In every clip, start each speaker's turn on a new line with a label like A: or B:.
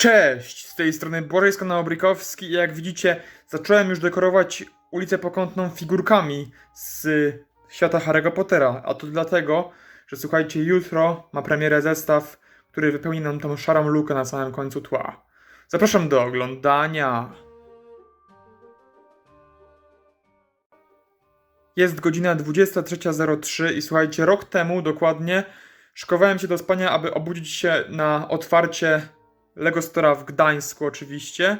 A: Cześć, z tej strony Błażej z kanału Brykowski i jak widzicie zacząłem już dekorować ulicę Pokątną figurkami z świata Harry'ego Pottera, a to dlatego, że słuchajcie, jutro ma premierę zestaw, który wypełni nam tą szarą lukę na samym końcu tła. Zapraszam do oglądania. Jest godzina 23.03 i słuchajcie, rok temu dokładnie szykowałem się do spania, aby obudzić się na otwarcie Lego Stora w Gdańsku oczywiście.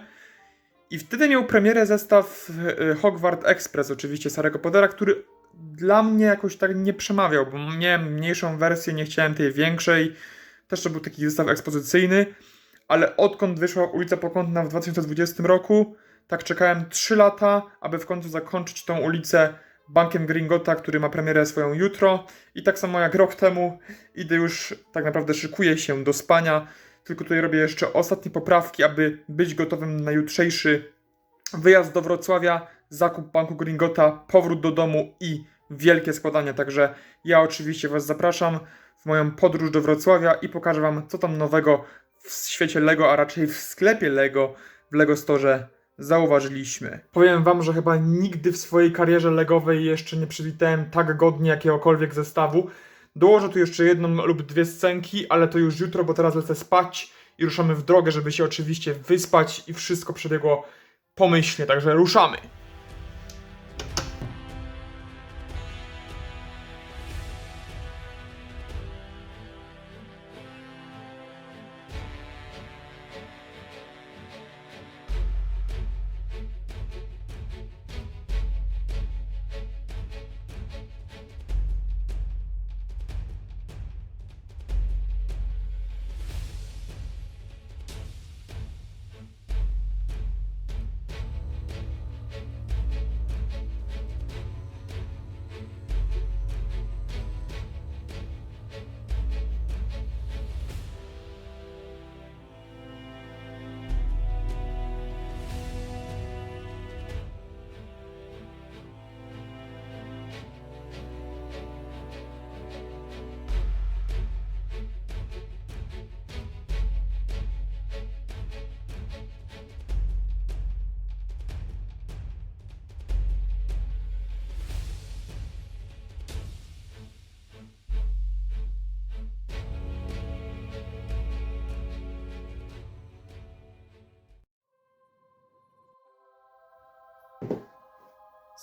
A: I wtedy miał premierę zestaw y, Hogwarts Express oczywiście Starego Pottera, który dla mnie jakoś tak nie przemawiał, bo miałem mniejszą wersję, nie chciałem tej większej. Też to był taki zestaw ekspozycyjny, ale odkąd wyszła ulica Pokątna w 2020 roku, tak czekałem 3 lata, aby w końcu zakończyć tą ulicę Bankiem Gringota, który ma premierę swoją jutro. I tak samo jak rok temu, idę już tak naprawdę szykuję się do spania. Tylko tutaj robię jeszcze ostatnie poprawki, aby być gotowym na jutrzejszy wyjazd do Wrocławia, zakup Banku Gringota, powrót do domu i wielkie składanie. Także ja oczywiście Was zapraszam w moją podróż do Wrocławia i pokażę Wam, co tam nowego w świecie Lego, a raczej w sklepie Lego w Lego Store zauważyliśmy. Powiem Wam, że chyba nigdy w swojej karierze legowej jeszcze nie przywitałem tak godnie jakiegokolwiek zestawu. Dołożę tu jeszcze jedną lub dwie scenki, ale to już jutro, bo teraz lecę spać i ruszamy w drogę, żeby się oczywiście wyspać i wszystko przebiegło pomyślnie, także ruszamy.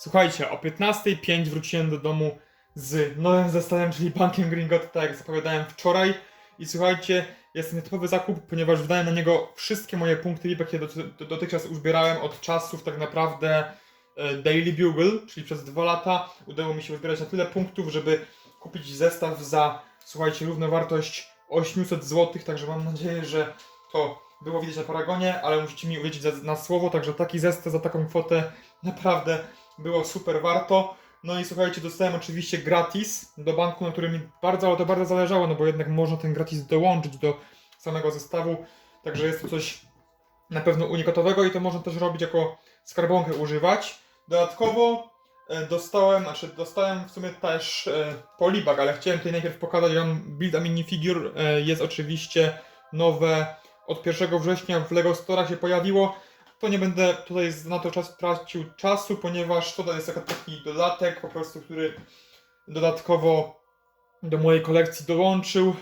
A: Słuchajcie, o 15.05 wróciłem do domu z nowym zestawem, czyli bankiem Gringot, tak jak zapowiadałem wczoraj. I słuchajcie, jest nietypowy zakup, ponieważ wydałem na niego wszystkie moje punkty VIP, jakie doty- do- dotychczas uzbierałem od czasów tak naprawdę e, Daily Bugle, czyli przez dwa lata. Udało mi się uzbierać na tyle punktów, żeby kupić zestaw za, słuchajcie, równowartość 800 zł, także mam nadzieję, że to było widać na Paragonie, ale musicie mi uwierzyć za- na słowo, także taki zestaw za taką kwotę naprawdę było super warto. No i słuchajcie, dostałem oczywiście gratis do banku, na którym mi bardzo, ale to bardzo zależało, no bo jednak można ten gratis dołączyć do samego zestawu. Także jest to coś na pewno unikatowego i to można też robić jako skarbonkę używać. Dodatkowo e, dostałem, znaczy dostałem w sumie też e, polibag, ale chciałem tutaj najpierw pokazać wam build a minifigure. E, jest oczywiście nowe od 1 września w LEGO Store się pojawiło to nie będę tutaj na to czas tracił czasu, ponieważ to jest taki dodatek po prostu, który dodatkowo do mojej kolekcji dołączył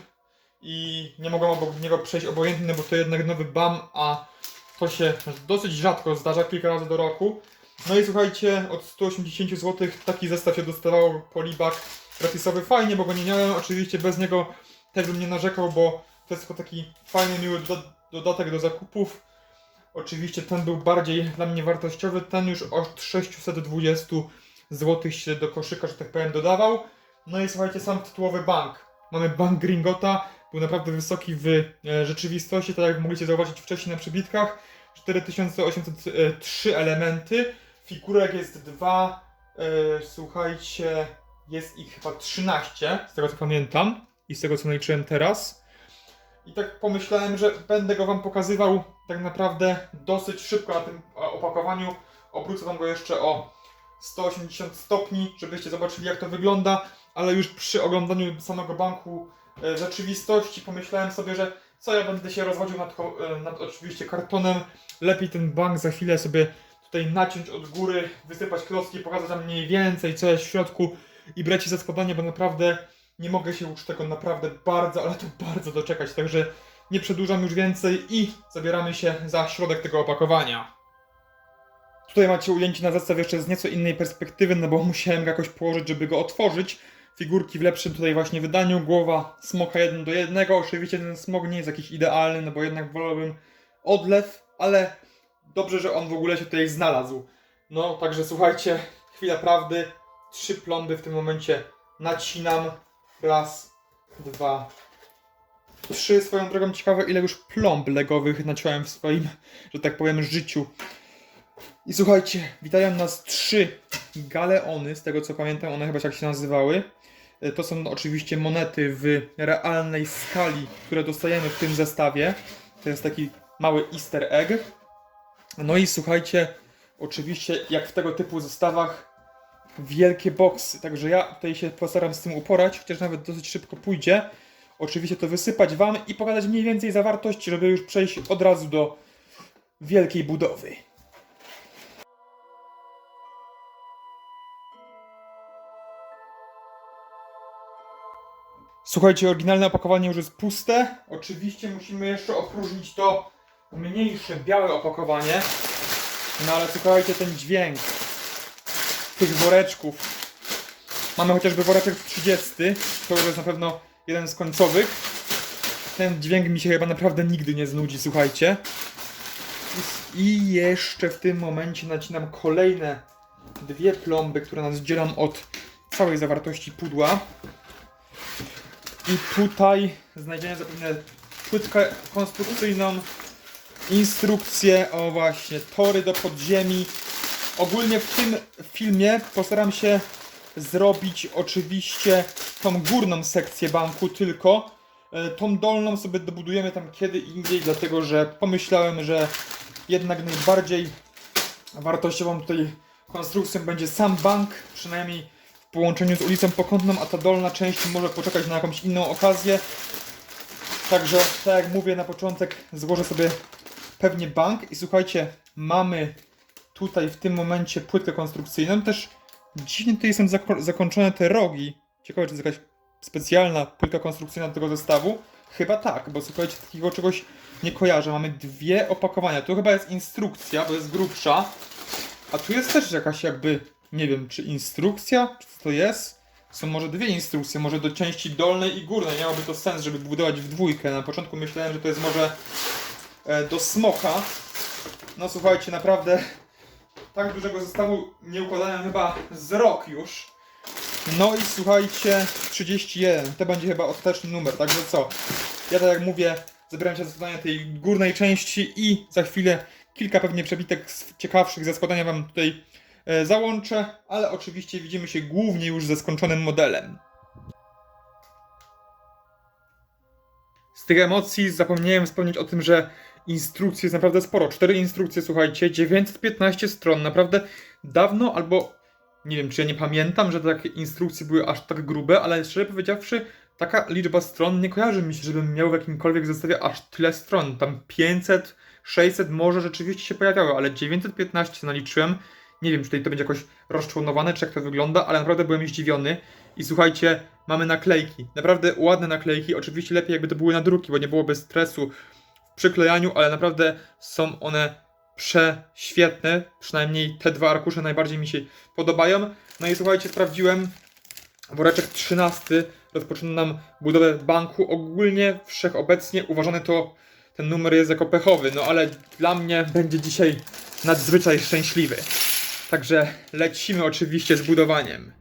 A: i nie mogłem obok niego przejść obojętnie, bo to jednak nowy BAM, a to się dosyć rzadko zdarza, kilka razy do roku. No i słuchajcie, od 180 zł taki zestaw się dostawał polibak gratisowy. Fajnie, bo go nie miałem, oczywiście bez niego też bym nie narzekał, bo to jest tylko taki fajny, miły doda- dodatek do zakupów. Oczywiście ten był bardziej dla mnie wartościowy, ten już od 620 zł się do koszyka, że tak powiem, dodawał. No i słuchajcie, sam tytułowy bank. Mamy bank Gringota, był naprawdę wysoki w e, rzeczywistości, tak jak mogliście zauważyć wcześniej na przybitkach. 4803 elementy, figurek jest dwa, e, słuchajcie, jest ich chyba 13, z tego co pamiętam i z tego co naliczyłem teraz. I tak pomyślałem, że będę go Wam pokazywał tak naprawdę dosyć szybko na tym opakowaniu. Obrócę Wam go jeszcze o 180 stopni, żebyście zobaczyli jak to wygląda, ale już przy oglądaniu samego banku e, rzeczywistości pomyślałem sobie, że co ja będę się rozwodził nad, e, nad oczywiście kartonem. Lepiej ten bank za chwilę sobie tutaj naciąć od góry, wysypać klocki, pokazać tam mniej więcej, co jest w środku i brać się za składanie, bo naprawdę nie mogę się już tego naprawdę bardzo, ale to bardzo doczekać, także nie przedłużam już więcej i zabieramy się za środek tego opakowania. Tutaj macie ujęcie na zestaw jeszcze z nieco innej perspektywy, no bo musiałem go jakoś położyć, żeby go otworzyć. Figurki w lepszym tutaj właśnie wydaniu, głowa smoka jeden do jednego. Oczywiście ten smok nie jest jakiś idealny, no bo jednak wolałbym odlew, ale dobrze, że on w ogóle się tutaj znalazł. No, także słuchajcie, chwila prawdy. Trzy plomby w tym momencie nacinam. Raz, dwa, trzy. Swoją drogą ciekawe, ile już plomb legowych naciąłem w swoim, że tak powiem, życiu. I słuchajcie, witają nas trzy galeony, z tego co pamiętam, one chyba tak się nazywały. E, To są oczywiście monety w realnej skali, które dostajemy w tym zestawie. To jest taki mały easter egg. No i słuchajcie, oczywiście jak w tego typu zestawach wielkie boksy, także ja tutaj się postaram z tym uporać, chociaż nawet dosyć szybko pójdzie. Oczywiście to wysypać Wam i pokazać mniej więcej zawartość, żeby już przejść od razu do wielkiej budowy. Słuchajcie, oryginalne opakowanie już jest puste. Oczywiście musimy jeszcze opróżnić to mniejsze, białe opakowanie. No ale słuchajcie, ten dźwięk tych woreczków. Mamy chociażby woreczek 30, to już jest na pewno jeden z końcowych. Ten dźwięk mi się chyba naprawdę nigdy nie znudzi, słuchajcie. I- jeszcze w tym momencie nacinam kolejne dwie plomby, które nas dzielą od całej zawartości pudła. I tutaj znajdziemy zapewne płytkę konstrukcyjną, instrukcję, o właśnie, tory do podziemi. Ogólnie w tym filmie postaram się zrobić oczywiście tą górną sekcję banku tylko. E, Tą dolną sobie dobudujemy tam kiedy indziej, dlatego że pomyślałem, że jednak najbardziej wartościową tutaj konstrukcją będzie sam bank, przynajmniej w połączeniu z ulicą Pokątną, a ta dolna część może poczekać na jakąś inną okazję. Także, tak jak mówię na początek, złożę sobie pewnie bank i słuchajcie, mamy tutaj w tym momencie płytkę konstrukcyjną. Też dziwnie tutaj są zako- zakończone te rogi. Ciekawe, czy jest jakaś specjalna płytka konstrukcyjna do tego zestawu. Chyba tak, bo słuchajcie, takiego czegoś nie kojarzę. Mamy dwie opakowania. Tu chyba jest instrukcja, bo jest grubsza. A tu jest też jakaś jakby, nie wiem, czy instrukcja, czy co to jest? Są może dwie instrukcje, może do części dolnej i górnej. Miałoby to sens, żeby budować w dwójkę. Na początku myślałem, że to jest może e, do smoka. No słuchajcie, naprawdę tak dużego zestawu nie układałem chyba z rok już. No i słuchajcie, 31. To będzie chyba ostateczny numer, także co? Ja tak jak mówię, zabieram się za składanie tej górnej części i za chwilę kilka pewnie przebitek ciekawszych ze składania wam tutaj e, załączę, ale oczywiście widzimy się głównie już ze skończonym modelem. Z tych emocji zapomniałem wspomnieć o tym, że instrukcji jest naprawdę sporo. Cztery instrukcje, słuchajcie, 915 stron. Naprawdę dawno albo nie wiem, czy ja nie pamiętam, że takie instrukcje były aż tak grube, ale szczerze powiedziawszy, taka liczba stron nie kojarzy mi się, żebym miał w jakimkolwiek zestawie aż tyle stron. Tam 500, 600 może rzeczywiście się pojawiały, ale 915 naliczyłem. Nie wiem, czy tutaj to będzie jakoś rozczłonowane, czy jak to wygląda, ale naprawdę byłem zdziwiony. I słuchajcie, mamy naklejki. Naprawdę ładne naklejki. Oczywiście lepiej jakby to były nadruki, bo nie byłoby stresu przyklejaniu, ale naprawdę są one prześwietne. Przynajmniej te dwa arkusze najbardziej mi się podobają. No i słuchajcie, sprawdziłem. Woreczek 13 rozpoczynam budowę banku. Ogólnie wszechobecnie uważany to ten numer jest jako pechowy, no ale dla mnie będzie dzisiaj nadzwyczaj szczęśliwy. Także lecimy oczywiście z budowaniem.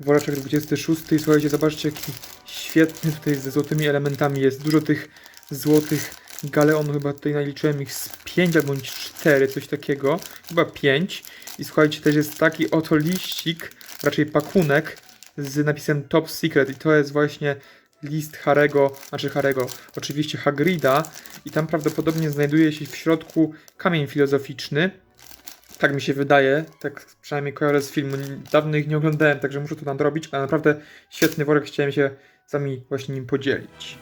A: Woreczek 26 i słuchajcie, zobaczcie jaki świetny tutaj ze złotymi elementami jest. Dużo tych złotych galeonów, chyba tutaj naliczyłem ich z 5 albo 4, coś takiego. Chyba 5. I słuchajcie, też jest taki oto liścik, raczej pakunek z napisem Top Secret i to jest właśnie list Harego, znaczy Harego, oczywiście Hagrida i tam prawdopodobnie znajduje się w środku kamień filozoficzny. Tak mi się wydaje, tak przynajmniej kojarzę z filmu. Dawno ich nie oglądałem, także muszę to nadrobić, ale naprawdę świetny worek, chciałem się z wami właśnie nim podzielić.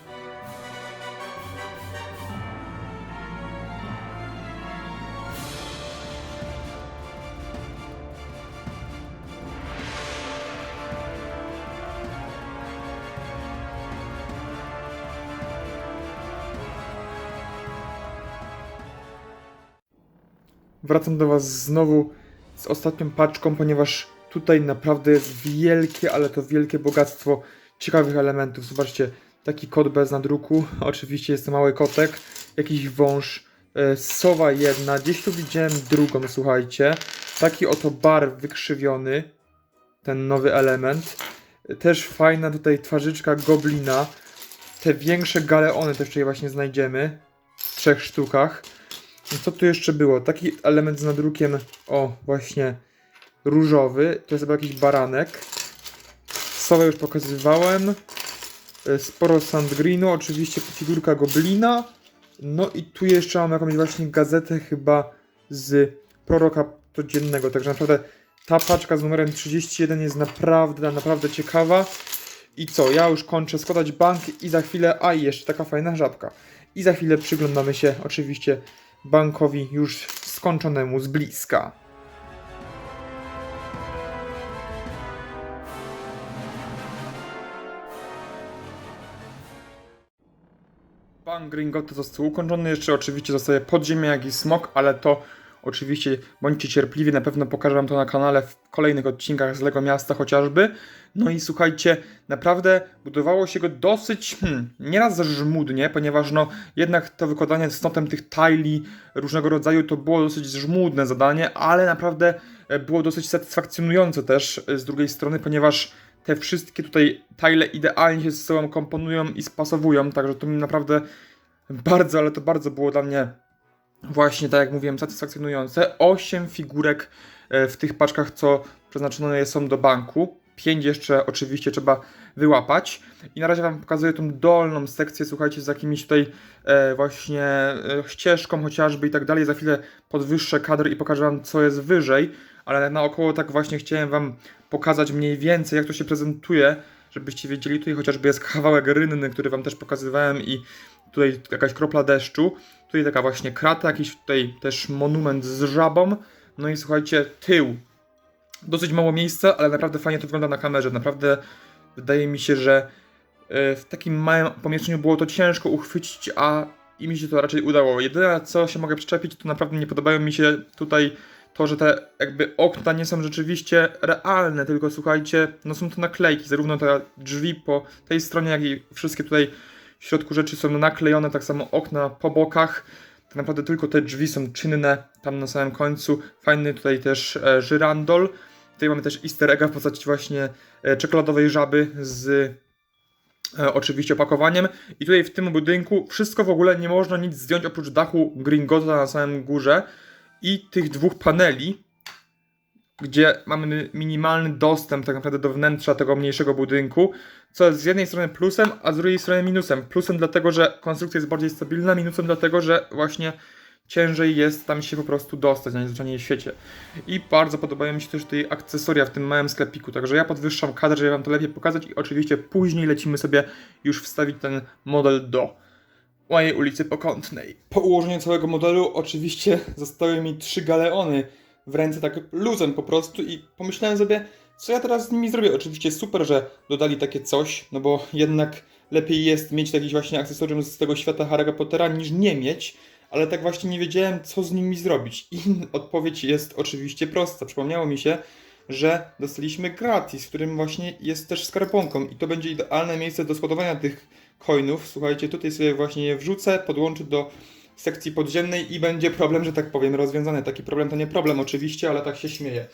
A: Wracam do Was znowu z ostatnią paczką, ponieważ tutaj naprawdę jest wielkie, ale to wielkie bogactwo ciekawych elementów. Zobaczcie, taki kot bez nadruku, oczywiście jest to mały kotek, jakiś wąż, e, sowa jedna, gdzieś tu widziałem drugą, słuchajcie. Taki oto bar wykrzywiony, ten nowy element. Też fajna tutaj twarzyczka goblina. Te większe galeony też tutaj właśnie znajdziemy w trzech sztukach. I Co tu jeszcze było? Taki element z nadrukiem, o właśnie różowy. To jest chyba jakiś baranek. Sowę już pokazywałem. E, Sporo sandgreenu, oczywiście figurka goblina. No i tu jeszcze mam jakąś właśnie gazetę chyba z proroka codziennego. Także naprawdę ta paczka z numerem 31 jest naprawdę, naprawdę ciekawa. I co, ja już kończę składać bank i za chwilę, a i jeszcze taka fajna żabka. I za chwilę przyglądamy się oczywiście bankowi już skończonemu z bliska. Bank Gringotta został ukończony, jeszcze oczywiście zostaje podziemie jak i smok, ale to oczywiście bądźcie cierpliwi, na pewno pokażę wam to na kanale w kolejnych odcinkach z Lego Miasta chociażby. No i słuchajcie, naprawdę budowało się go dosyć, hmm, nieraz żmudnie, ponieważ no jednak to wykładanie cnotem tych tile różnego rodzaju to było dosyć żmudne zadanie, ale naprawdę e, było dosyć satysfakcjonujące też e, z drugiej strony, ponieważ te wszystkie tutaj tile idealnie się ze sobą komponują i spasowują, także to mi naprawdę bardzo, ale to bardzo było dla mnie właśnie, tak jak mówiłem, satysfakcjonujące. 8 figurek e, w tych paczkach, co przeznaczone są do banku. 5 jeszcze oczywiście trzeba wyłapać. I na razie Wam pokazuję tą dolną sekcję, słuchajcie, z jakimiś tutaj e, właśnie e, ścieżką chociażby i tak dalej. Za chwilę podwyższę kadr i pokażę Wam, co jest wyżej. Ale naokoło tak właśnie chciałem Wam pokazać mniej więcej, jak to się prezentuje, żebyście wiedzieli. Tutaj chociażby jest kawałek rynny, który Wam też pokazywałem i tutaj jakaś kropla deszczu. Tutaj taka właśnie krata, jakiś tutaj też monument z żabą. No i słuchajcie, tył. Dosyć mało miejsca, ale naprawdę fajnie to wygląda na kamerze. Naprawdę wydaje mi się, że e, w takim małym pomieszczeniu było to ciężko uchwycić, a i mi się to raczej udało. Jedyne co się mogę przyczepić, to naprawdę nie podobają mi się tutaj to, że te jakby okna nie są rzeczywiście realne, tylko słuchajcie, no są to naklejki, zarówno te drzwi po tej stronie, jak i wszystkie tutaj w środku rzeczy są naklejone, tak samo okna po bokach. Tak naprawdę tylko te drzwi są czynne tam na samym końcu. Fajny tutaj też e, żyrandol. Tutaj mamy też easter egga w postaci właśnie e, czekoladowej żaby z e, oczywiście opakowaniem. I tutaj w tym budynku wszystko w ogóle nie można nic zdjąć oprócz dachu Gringota na samym górze i tych dwóch paneli, gdzie mamy minimalny dostęp tak naprawdę do wnętrza tego mniejszego budynku, co jest z jednej strony plusem, a z drugiej strony minusem. Plusem dlatego, że konstrukcja jest bardziej stabilna, minusem dlatego, że właśnie ciężej jest tam się po prostu dostać na niezwyczajnie w świecie. I bardzo podobają mi się też tutaj akcesoria w tym małym sklepiku, także ja podwyższam kadr, żeby wam to lepiej pokazać i oczywiście później lecimy sobie już wstawić ten model do mojej ulicy Pokątnej. Po ułożeniu całego modelu oczywiście zostały mi trzy galeony w ręce tak luzem po prostu i pomyślałem sobie, co ja teraz z nimi zrobię. Oczywiście super, że dodali takie coś, no bo jednak lepiej jest mieć jakiś właśnie akcesorium z tego świata Harry'ego Pottera niż nie mieć, ale tak właśnie nie wiedziałem, co z nimi zrobić. I odpowiedź jest oczywiście prosta. Przypomniało mi się, że dostaliśmy gratis, w którym właśnie jest też skarponką i to będzie idealne miejsce do składowania tych coinów. Słuchajcie, tutaj sobie właśnie je wrzucę, podłączę do sekcji podziemnej i będzie problem, że tak powiem, rozwiązany. Taki problem to nie problem oczywiście, ale tak się śmieję.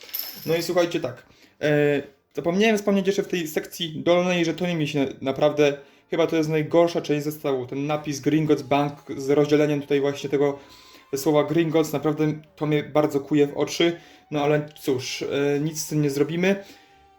A: No i słuchajcie tak, e, Zapomniałem wspomnieć jeszcze w tej sekcji dolnej, że to nie mi się naprawdę, chyba to jest najgorsza część zestawu. Ten napis Gringotts Bank z rozdzieleniem tutaj właśnie tego słowa Gringotts, naprawdę to mnie bardzo kuje w oczy. No ale cóż, e, nic z tym nie zrobimy.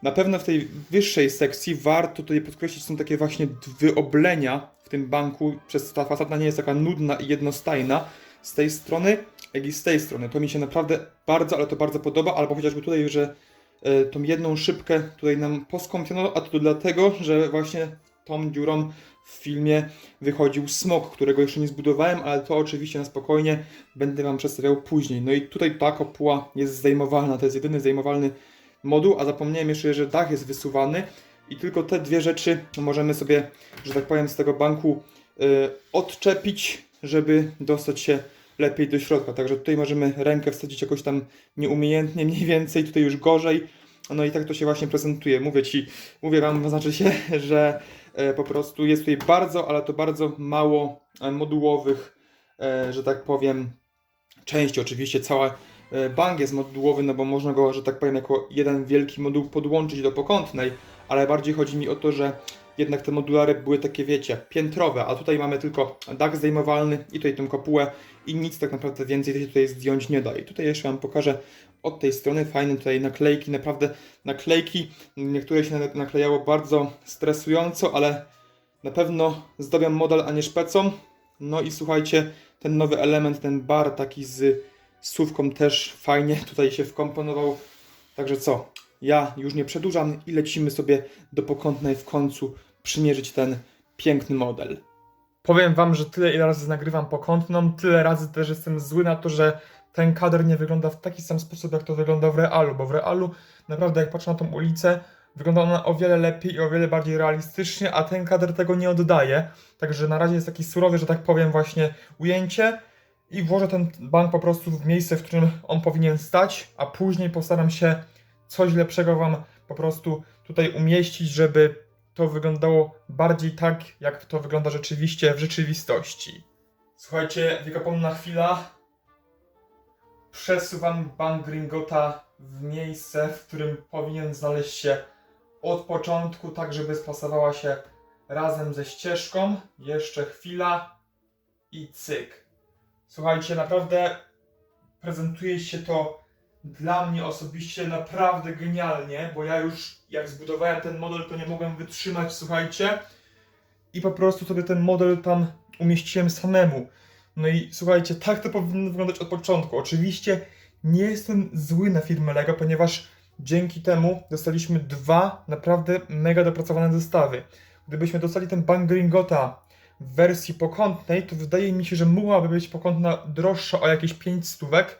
A: Na pewno w tej wyższej sekcji warto tutaj podkreślić, są takie właśnie wyoblenia w tym banku, przez ta fasada nie jest taka nudna i jednostajna z tej strony, jak i z tej strony. To mi się naprawdę bardzo, ale to bardzo podoba, albo chociażby tutaj, że e, tą jedną szybkę tutaj nam poskąpiono, a to dlatego, że właśnie tą dziurą w filmie wychodził smok, którego jeszcze nie zbudowałem, ale to oczywiście na spokojnie będę Wam przedstawiał później. No i tutaj ta kopuła jest zdejmowalna, to jest jedyny zdejmowalny moduł, a zapomniałem jeszcze, że dach jest wysuwany i tylko te dwie rzeczy możemy sobie, że tak powiem, z tego banku y, odczepić, żeby dostać się lepiej do środka. Także tutaj możemy rękę wsadzić jakoś tam nieumiejętnie, mniej więcej, tutaj już gorzej. No i tak to się właśnie prezentuje. Mówię Ci, mówię Wam, znaczy się, że e, po prostu jest tutaj bardzo, ale to bardzo mało e, modułowych, e, że tak powiem, części. Oczywiście cała e, bank jest modułowy, no bo można go, że tak powiem, jako jeden wielki moduł podłączyć do pokątnej, ale bardziej chodzi mi o to, że jednak te modulary były takie, wiecie, piętrowe, a tutaj mamy tylko dach zdejmowalny i tutaj tą kopułę i nic tak naprawdę więcej się tutaj zdjąć nie da. I tutaj jeszcze Wam pokażę od tej strony fajne tutaj naklejki, naprawdę naklejki, niektóre się naklejało bardzo stresująco, ale na pewno zdobią model, a nie szpecą. No i słuchajcie, ten nowy element, ten bar taki z słówką też fajnie tutaj się wkomponował. Także co, ja już nie przedłużam i lecimy sobie do pokątnej w końcu przymierzyć ten piękny model. Powiem wam, że tyle ile razy nagrywam pokątną, tyle razy też jestem zły na to, że ten kadr nie wygląda w taki sam sposób, jak to wygląda w realu, bo w realu naprawdę jak patrzę na tą ulicę, wygląda ona o wiele lepiej i o wiele bardziej realistycznie, a ten kadr tego nie oddaje. Także na razie jest taki surowy, że tak powiem, właśnie ujęcie i włożę ten bank po prostu w miejsce, w którym on powinien stać, a później postaram się coś lepszego wam po prostu tutaj umieścić, żeby to wyglądało bardziej tak, jak to wygląda rzeczywiście w rzeczywistości. Słuchajcie, wiekopomna chwila. Przesuwam bank Gringota w miejsce, w którym powinien znaleźć się od początku, tak żeby spasowała się razem ze ścieżką. Jeszcze chwila i cyk. Słuchajcie, naprawdę prezentuje się to dla mnie osobiście naprawdę genialnie, bo ja już jak zbudowałem ten model, to nie mogłem wytrzymać, słuchajcie. I po prostu sobie ten model tam umieściłem samemu. No i słuchajcie, tak to powinno wyglądać od początku. Oczywiście nie jestem zły na firmę Lego, ponieważ dzięki temu dostaliśmy dwa naprawdę mega dopracowane zestawy. Gdybyśmy dostali ten Bank Gringota w wersji pokątnej, to wydaje mi się, że mogłaby być pokątna droższa o jakieś 5 stówek,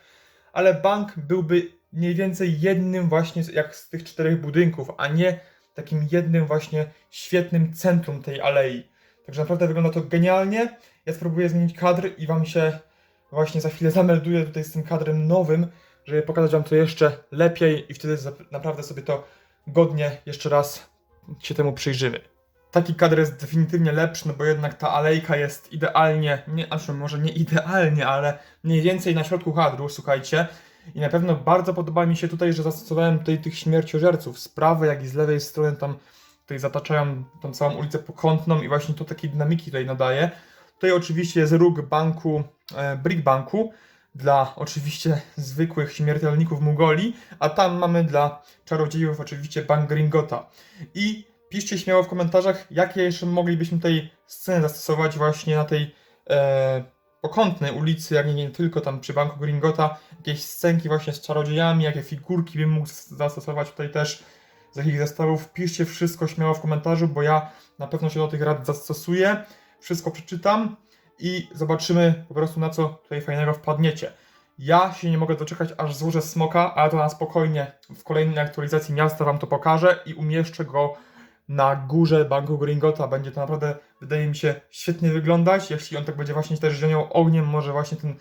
A: ale bank byłby mniej więcej jednym właśnie z- jak z tych czterech budynków, a nie takim jednym właśnie świetnym centrum tej alei. Także naprawdę wygląda to genialnie. Ja spróbuję zmienić kadr i wam się właśnie za chwilę zamelduję tutaj z tym kadrem nowym, żeby pokazać wam to jeszcze lepiej i wtedy naprawdę sobie to godnie jeszcze raz się temu przyjrzymy. Taki kadr jest definitywnie lepszy, no bo jednak ta alejka jest idealnie, nie, znaczy może nie idealnie, ale mniej więcej na środku kadru, słuchajcie. I na pewno bardzo podoba mi się tutaj, że zastosowałem tutaj tych śmierciożerców z prawej, jak i z lewej strony tam tutaj zataczają tą całą ulicę pokątną i właśnie to takiej dynamiki tutaj nadaje. Tutaj oczywiście jest róg banku, e, Brick Banku dla oczywiście zwykłych śmiertelników Mugoli, a tam mamy dla czarodziejów oczywiście Bank Gringota. I piszcie śmiało w komentarzach, jakie jeszcze moglibyśmy tutaj sceny zastosować właśnie na tej e, pokątnej ulicy, jak nie, nie tylko tam przy Banku Gringota, jakieś scenki właśnie z czarodziejami, jakie figurki bym mógł zas- zastosować tutaj też z jakich zestawów. Piszcie wszystko śmiało w komentarzu, bo ja na pewno się do tych rad zastosuję. Wszystko przeczytam i zobaczymy po prostu na co tutaj fajnego wpadniecie. Ja się nie mogę doczekać, aż złożę smoka, ale to na spokojnie w kolejnej aktualizacji miasta Wam to pokażę i umieszczę go na górze Banku Gringota. Będzie to naprawdę, wydaje mi się, świetnie wyglądać. Jeśli on tak będzie właśnie też zionął ogniem, może właśnie ten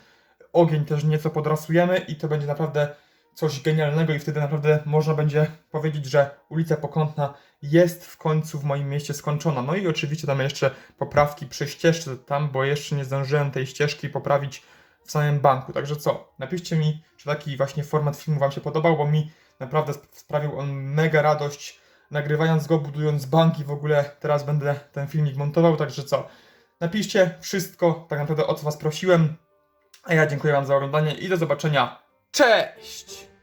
A: ogień też nieco podrasujemy i to będzie naprawdę coś genialnego i wtedy naprawdę można będzie powiedzieć, że ulica Pokątna jest w końcu w moim mieście skończona. No i oczywiście tam jeszcze poprawki przy ścieżce tam, bo jeszcze nie zdążyłem tej ścieżki poprawić w samym banku. Także co, napiszcie mi, czy taki właśnie format filmu Wam się podobał, bo mi naprawdę sp- sprawił on mega radość nagrywając go, budując banki w ogóle. Teraz będę ten filmik montował, także co? Napiszcie wszystko, tak naprawdę o co was prosiłem. A ja dziękuję wam za oglądanie i do zobaczenia. Cześć!